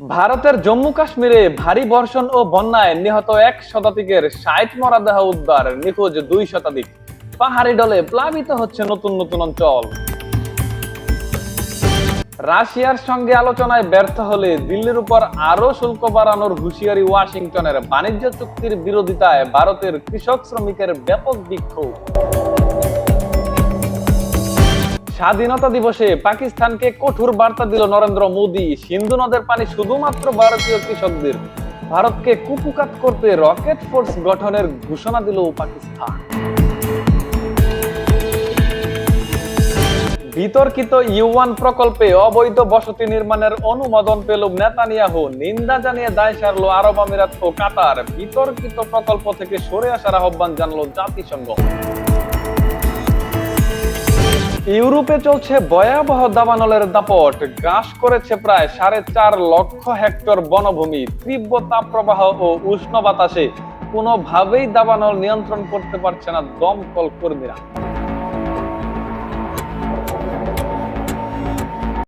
ভারতের জম্মু কাশ্মীরে ভারী বর্ষণ ও বন্যায় নিহত এক শতাধিকের ষাট মরাদেহ উদ্ধার, নিখোঁজ দুই শতাধিক। পাহাড়ি ডলে প্লাবিত হচ্ছে নতুন নতুন অঞ্চল। রাশিয়ার সঙ্গে আলোচনায় ব্যর্থ হলে দিল্লির উপর আরও শুল্ক বাড়ানোর হুঁশিয়ারি ওয়াশিংটনের বাণিজ্য চুক্তির বিরোধিতায় ভারতের কৃষক শ্রমিকের ব্যাপক বিক্ষোভ। স্বাধীনতা দিবসে পাকিস্তানকে কঠোর বার্তা দিল নরেন্দ্র মোদী। সিন্ধু নদের পানি শুধুমাত্র ভারতীয় কৃষকদের, ভারতকে কুপুকাত করতে রকেট ফোর্স গঠনের ঘোষণা দিল পাকিস্তান। বিতর্কিত ইউয়ান প্রকল্পে অবৈধ বসতি নির্মাণের অনুমোদন পেল নেতানিয়াহু। নিন্দা জানিয়ে দায় সারল আরব আমিরাত ও কাতার। বিতর্কিত প্রকল্প থেকে সরে আসার আহ্বান জানালো জাতিসংঘ। ইউরোপে চলছে ভয়াবহ দাবানলের দাপট। গ্রাস করেছে প্রায় সাড়ে চার লক্ষ হেক্টর বনভূমি। তীব্র তাপপ্রবাহ ও উষ্ণ বাতাসে কোনোভাবেই দাবানল নিয়ন্ত্রণ করতে পারছে না দমকল কর্মীরা।